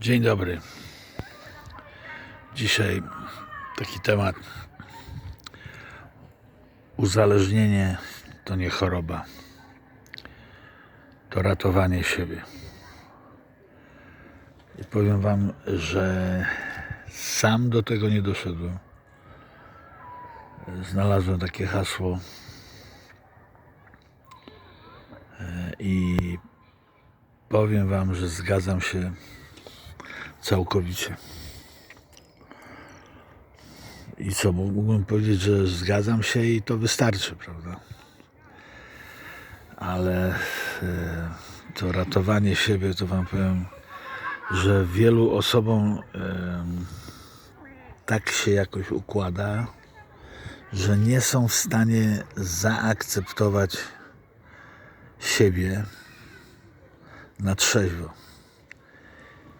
Dzień dobry. Dzisiaj taki temat. Uzależnienie to nie choroba. To ratowanie siebie. I powiem Wam, że sam do tego nie doszedłem. Znalazłem takie hasło E, i powiem Wam, że zgadzam się całkowicie. I co, mógłbym powiedzieć, że zgadzam się i to wystarczy, prawda? Ale e, to ratowanie siebie, to wam powiem, że wielu osobom tak się jakoś układa, że nie są w stanie zaakceptować siebie na trzeźwo.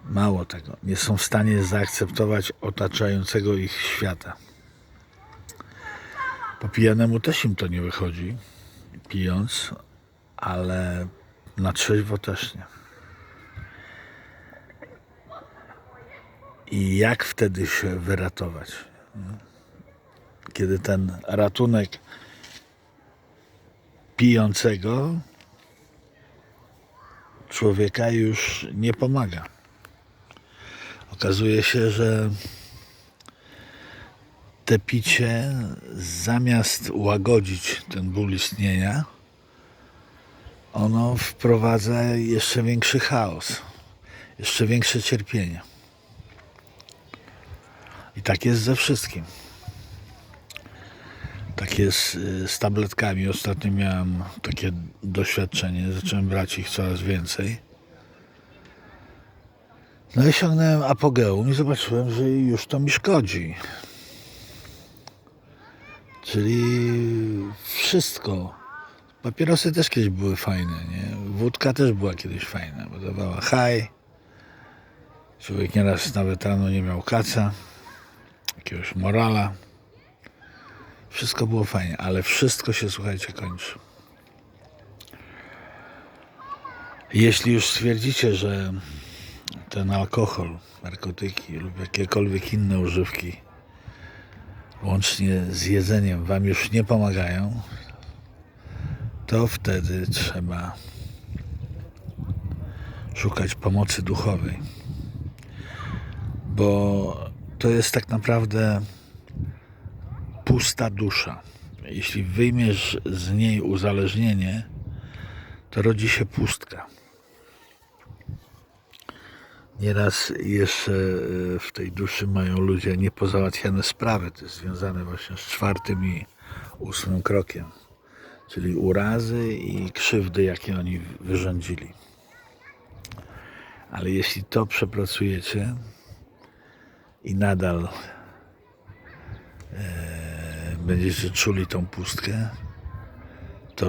Mało tego, nie są w stanie zaakceptować otaczającego ich świata. Po pijanemu też im to nie wychodzi, pijąc, ale na trzeźwo też nie. I jak wtedy się wyratować? Kiedy ten ratunek pijącego człowieka już nie pomaga. Okazuje się, że te picie zamiast łagodzić ten ból istnienia, ono wprowadza jeszcze większy chaos, jeszcze większe cierpienie. I tak jest ze wszystkim. Tak jest y, z tabletkami. Ostatnio miałem takie doświadczenie, zacząłem brać ich coraz więcej. No i sięgnąłem apogeum i zobaczyłem, że już to mi szkodzi. Czyli wszystko. Papierosy też kiedyś były fajne, nie? Wódka też była kiedyś fajna, bo dawała haj. Człowiek nieraz nawet rano nie miał kaca, jakiegoś morala. Wszystko było fajnie, ale wszystko się, słuchajcie, kończy. Jeśli już stwierdzicie, że ten alkohol, narkotyki lub jakiekolwiek inne używki, łącznie z jedzeniem, wam już nie pomagają, to wtedy trzeba szukać pomocy duchowej. Bo to jest tak naprawdę pusta dusza. Jeśli wyjmiesz z niej uzależnienie, to rodzi się pustka. Nieraz jeszcze e, w tej duszy mają ludzie niepozałatwiane sprawy. To jest związane właśnie z czwartym i ósmym krokiem, czyli urazy i krzywdy, jakie oni wyrządzili. Ale jeśli to przepracujecie i nadal będziecie czuli tą pustkę, to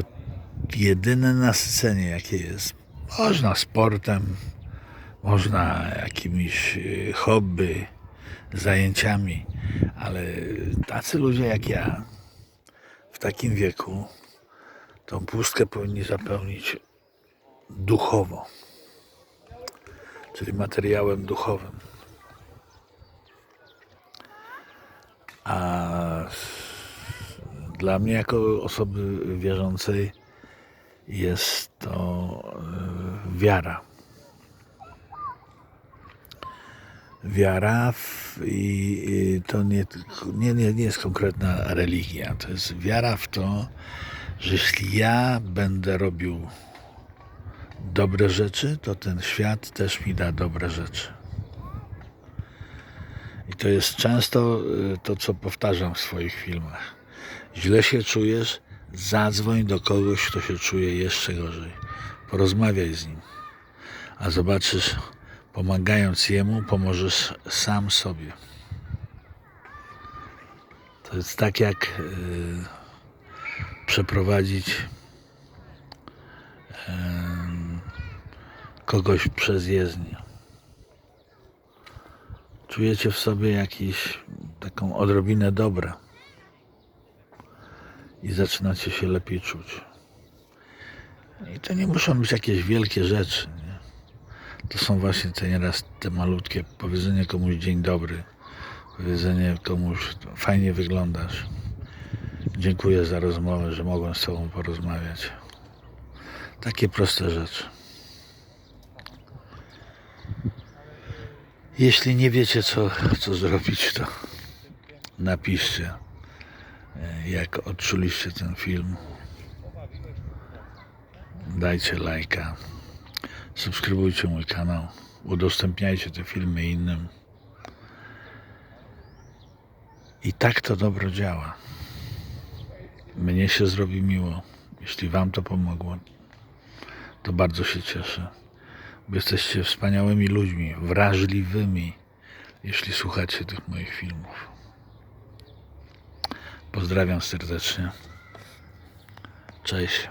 jedyne nasycenie, jakie jest, można sportem, można jakimiś y, hobby, zajęciami, ale tacy ludzie jak ja w takim wieku tą pustkę powinni zapełnić duchowo, czyli materiałem duchowym. A dla mnie, jako osoby wierzącej, jest to e, wiara. Wiara w, i, to nie, nie, nie, nie jest konkretna religia. To jest wiara w to, że jeśli ja będę robił dobre rzeczy, to ten świat też mi da dobre rzeczy. I to jest często y, to, co powtarzam w swoich filmach. Źle się czujesz, zadzwoń do kogoś, kto się czuje jeszcze gorzej. Porozmawiaj z nim. A zobaczysz, pomagając jemu, pomożesz sam sobie. To jest tak jak y, przeprowadzić y, kogoś przez jezdnię czujecie w sobie jakiś taką odrobinę dobra i zaczynacie się lepiej czuć. I to nie muszą być jakieś wielkie rzeczy. To są właśnie te nieraz te malutkie powiedzenie komuś dzień dobry, powiedzenie komuś fajnie wyglądasz. Dziękuję za rozmowę, że mogłem z Tobą porozmawiać. Takie proste rzeczy. Jeśli nie wiecie, co, co zrobić, to napiszcie, e, jak odczuliście ten film. Dajcie lajka, subskrybujcie mój kanał, udostępniajcie te filmy innym. I tak to dobro działa. Mnie się zrobi miło. Jeśli Wam to pomogło, to bardzo się cieszę. Bo jesteście wspaniałymi ludźmi, wrażliwymi, jeśli słuchacie tych moich filmów. Pozdrawiam serdecznie. Cześć.